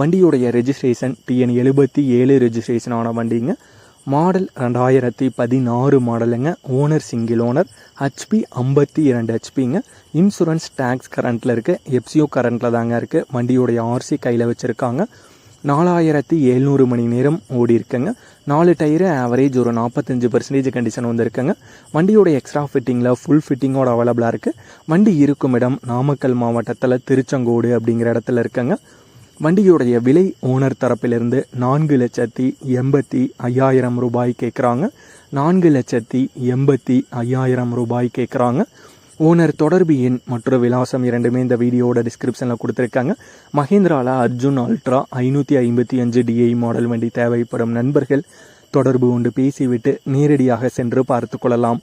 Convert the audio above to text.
வண்டியுடைய registration TN எழுபத்தி ஏழு ரெஜிஸ்ட்ரேஷன் ஆன வண்டிங்க. மாடல் ரெண்டாயிரத்தி பதினாறு மாடலுங்க ஓனர் சிங்கிள் ஓனர் ஹெச்பி ஐம்பத்தி இரண்டு ஹெச்பிங்க இன்சூரன்ஸ் டேக்ஸ் கரண்ட்டில் இருக்குது எப்சிஓ கரண்ட்டில் தாங்க இருக்குது வண்டியுடைய ஆர்சி கையில் வச்சுருக்காங்க. நாலாயிரத்தி எழுநூறு மணி நேரம் ஓடி இருக்குங்க. நாலு டயரு ஆவரேஜ் ஒரு நாற்பத்தஞ்சு பர்சன்டேஜ் கண்டிஷன் வந்துருக்குங்க. வண்டியோட எக்ஸ்ட்ரா ஃபிட்டிங்கில் ஃபுல் ஃபிட்டிங்கோட அவைலபிளாக இருக்குது வண்டி இருக்கும் இடம் நாமக்கல் மாவட்டத்தில் திருச்செங்கோடு அப்படிங்கிற இடத்துல இருக்குங்க. வண்டியுடைய விலை ஓனர் தரப்பிலிருந்து நான்கு லட்சத்தி எண்பத்தி ஐயாயிரம் ரூபாய் கேட்குறாங்க. நான்கு லட்சத்தி எண்பத்தி ஐயாயிரம் ரூபாய் கேட்குறாங்க. ஓனர் தொடர்பு எண் மற்றும் விலாசம் இரண்டுமே இந்த வீடியோவோட டிஸ்கிரிப்ஷனில் கொடுத்துருக்காங்க. மஹேந்திராவில் அர்ஜுன் அல்ட்ரா ஐநூற்றி ஐம்பத்தி அஞ்சு டிஐ மாடல் வண்டி தேவைப்படும் நண்பர்கள். தொடர்பு கொண்டு பேசிவிட்டு நேரடியாக சென்று பார்த்து கொள்ளலாம்.